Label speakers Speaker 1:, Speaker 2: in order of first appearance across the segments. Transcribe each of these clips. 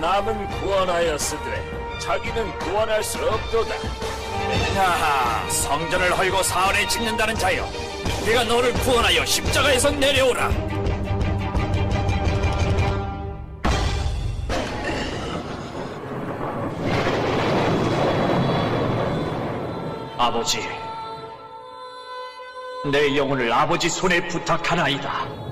Speaker 1: 남은 구원하였으되 자기는 구원할 수 없도다. 하하, 성전을 헐고 사흘에 짓는다는 자여, 내가 너를 구원하여 십자가에서 내려오라. 아버지, 내 영혼을 아버지 손에 부탁하나이다. 다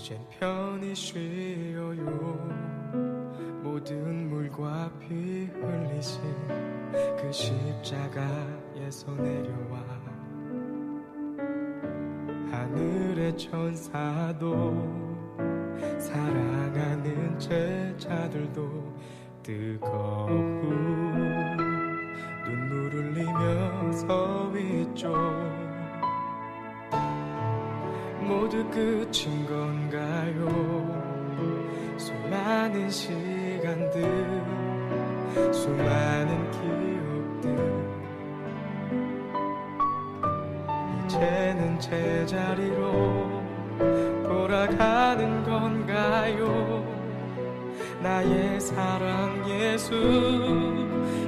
Speaker 2: 이젠 편히 쉬어요. 모든 물과 피 흘리신 그 십자가에서 내려와. 하늘의 천사도 사랑하는 제자들도 뜨거운 눈물을 흘리며 서 있죠 모두 끝인 건가요? 수많은 시간들, 수많은 기억들. 이제는 제자리로 돌아가는 건가요? 나의 사랑 예수,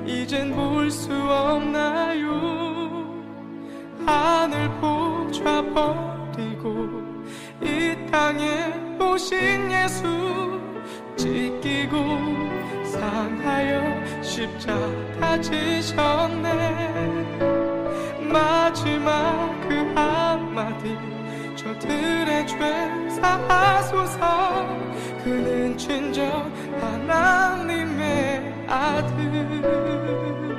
Speaker 2: 이젠 볼 수 없나요? 하늘 보좌버리고 이 땅에 오신 예수 찢기고 상하여 십자가 지셨네. 마지막 그 한마디 저들의 죄 사하소서. 그는 진정 하나님의 아들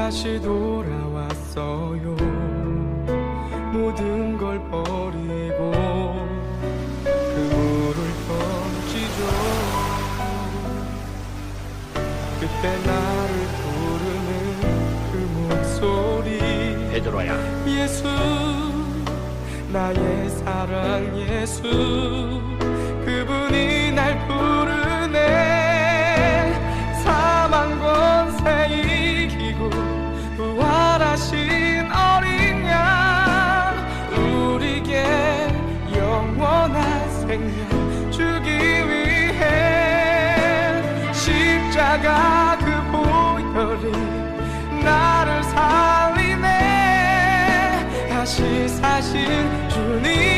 Speaker 2: 다시 돌아왔어요. 모든 걸 버리고 그 물을 던지죠. 그때 나를 부르는 그 목소리.
Speaker 1: 베드로야,
Speaker 2: 예수 나의 사랑 예수. 그분이 날 부르네 십자가 그 보혈이 나를 살리네. 다시 사신 주님